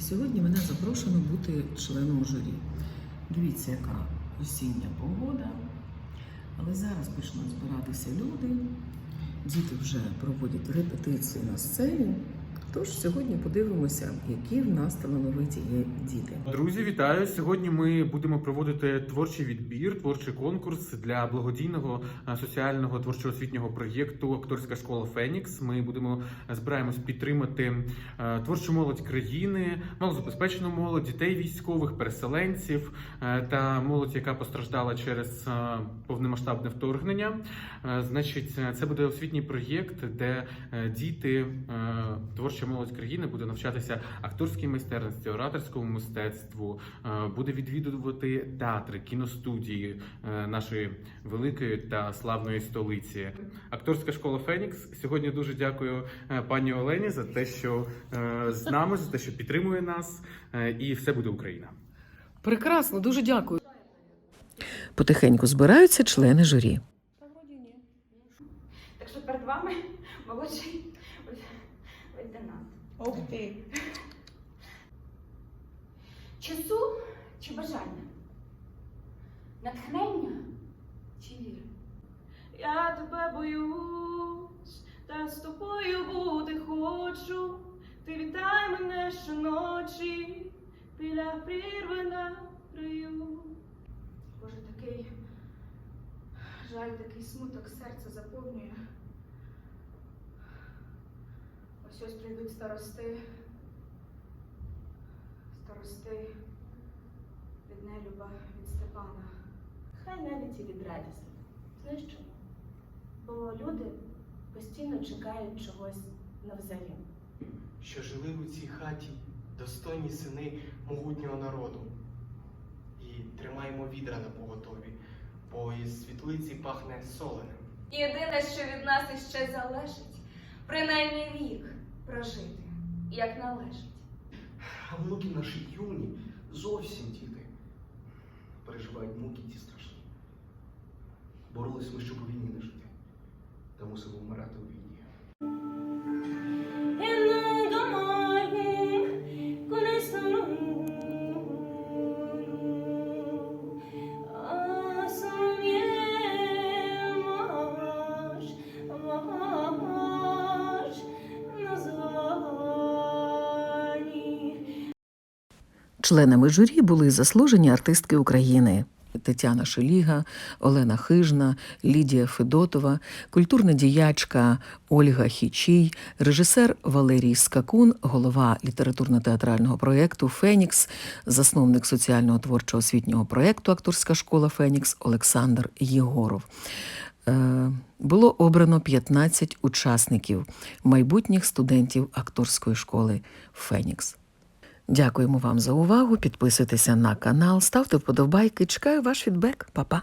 Сьогодні мене запрошено бути членом журі. Дивіться, яка осіння погода. Але зараз почнуть збиратися люди. Діти вже проводять репетиції на сцені. Тож сьогодні подивимося, які в нас талановиті є діти. Друзі, вітаю! Сьогодні ми будемо проводити творчий відбір, творчий конкурс для благодійного е, соціального творчо-освітнього проєкту Акторська школа Фенікс. Ми будемо е, збираємось підтримати е, творчу молодь країни, малозабезпечену молодь, дітей військових, переселенців та молодь, яка постраждала через повномасштабне вторгнення. Значить, це буде освітній проєкт, де діти, е, творча молодь країни буде навчатися акторській майстерності, ораторському мистецтву, е, буде відвідувати театри, кіностудії е, нашої великої та славної столиці. Акторська школа Фенікс. Сьогодні дуже дякую е, пані Олені за те, що з нами, за те, що підтримує нас, і все буде Україна. Прекрасно, дуже дякую. Потихеньку збираються члени журі. Так що перед вами молодший лейтенант. Ух ти. Часу чи бажання? Натхнення чи віра? Я тебе боюсь, та з тобою бути хочу. Ти вітай мене щоночі, біля прірви на краю. Боже, такий жаль, такий смуток серце заповнює. Ось ось прийдуть старости. Старости від нелюба, від Степана. Хай навіть і від радісних. Знаєш чому? Бо люди постійно чекають чогось навзарін. що жили у цій хаті достойні сини могутнього народу. І тримаємо відра на поготові, бо із світлиці пахне соленим. Єдине, що від нас іще залежить, принаймні рік прожити, як належить. А внуки наші юні, зовсім діти. Переживають муки ті страшні. Боролись ми, щоб у війні не жити, та мусимо вмирати у війні. Членами журі були заслужені артистки України. Тетяна Шеліга, Олена Хижна, Лідія Федотова, культурна діячка Ольга Хічій, режисер Валерій Скакун, голова літературно-театрального проєкту Фенікс, засновник соціального творчо освітнього проєкту Акторська школа Фенікс Олександр Єгоров. Е, Було обрано 15 учасників, майбутніх студентів акторської школи Фенікс. Дякуємо вам за увагу. Підписуйтеся на канал, ставте вподобайки. Чекаю ваш фідбек. Па-па.